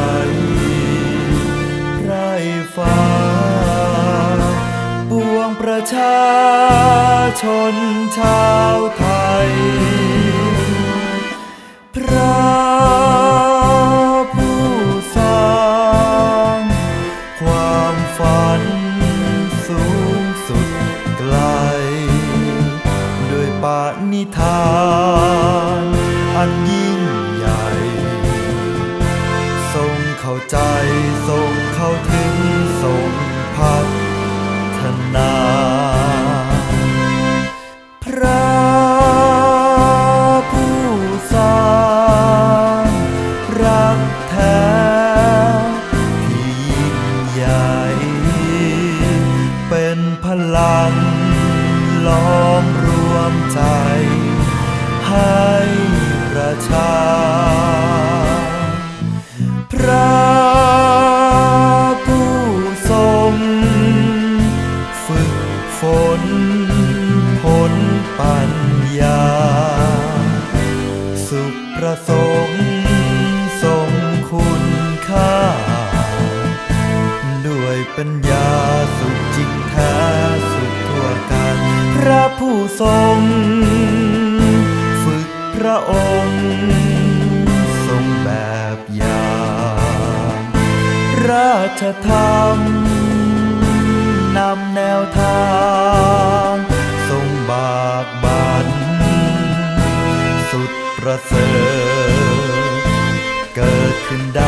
ัยไรฟ้าปวงประชาชนชาวไทย พระผู้สร้างความฝันสูงสุดไกล ด้วยปานิธานอันยิ่ ใจทรงเข้าถึงทรงพัฒนาพระผู้สร้างรักแท้ที่ยิ่งใหญ่เป็นพลังล้อมรวมใจ ให้ประชา ปัญญาสุขจริงแท้สุขทั่วกันพระผู้ทรง ฝึกพระองค์ ทรงแบบอย่างราชธรรมนำแนวทาง ทรงบากบัน สุดประเสริฐ เกิดขึ้นได้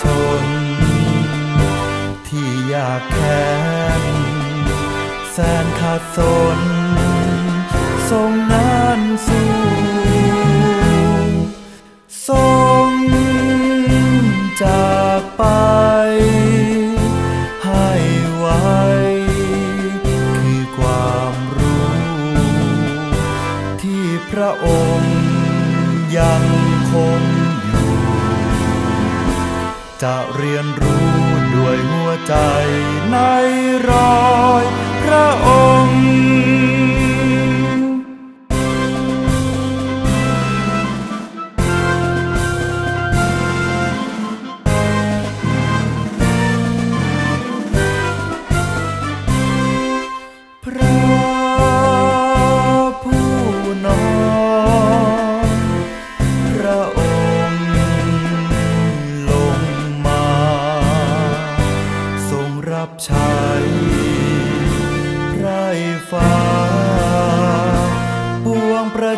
ชน ที่อยากแค้นแสนขาดสนทรงงานสู้ทรงจากไปให้ไวคือความรู้ ที่พระองค์ยังคง จะเรียนรู้ด้วยหัวใจใน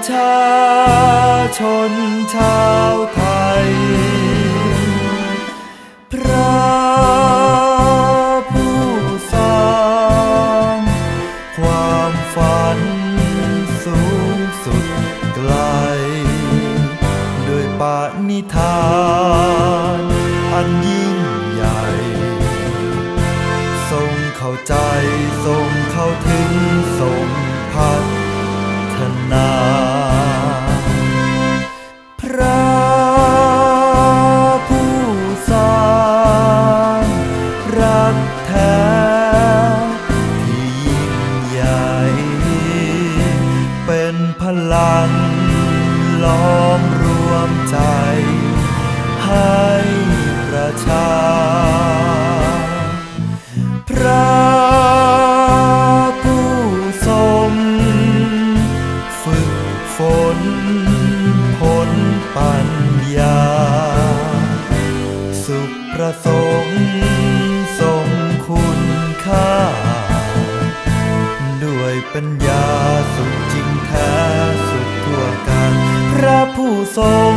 ชาชนชาวไทย พระผู้สร้าง ความฝันสูงสุดไกลด้วยปาณิธาน อันยิ่งใหญ่ ทรงเข้าใจ ทรงเข้าถึง ทรงพัฒนา ประสงค์ทรงคุณค่า ด้วยปัญญาสุขจริงแท้สุขทั่วกันพระผู้ทรง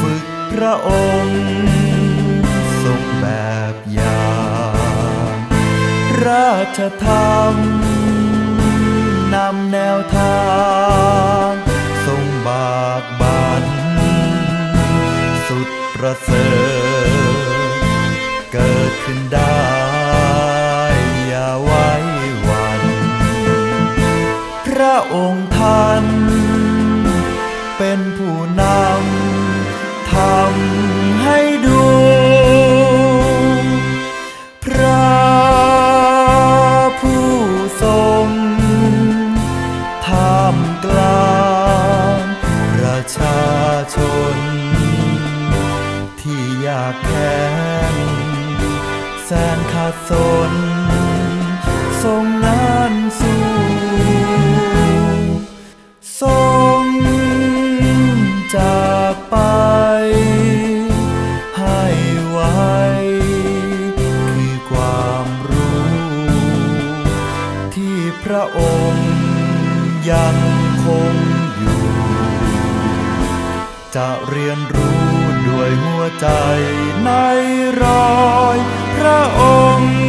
ฝึกพระองค์ทรงแบบอย่างราชธรรมนำแนวทาง ประเสริฐเกิดขึ้นได้อย่าไว้วัน พระองค์ท่าน เปเป็นผู้นำทำ แสนขาดสนทรงงานสู้ทรงจากไป ให้ไว้คือความรู้ ที่พระองค์ยังคงอยู่ จะเรียนรู้ด้วยหัวใจในเรา om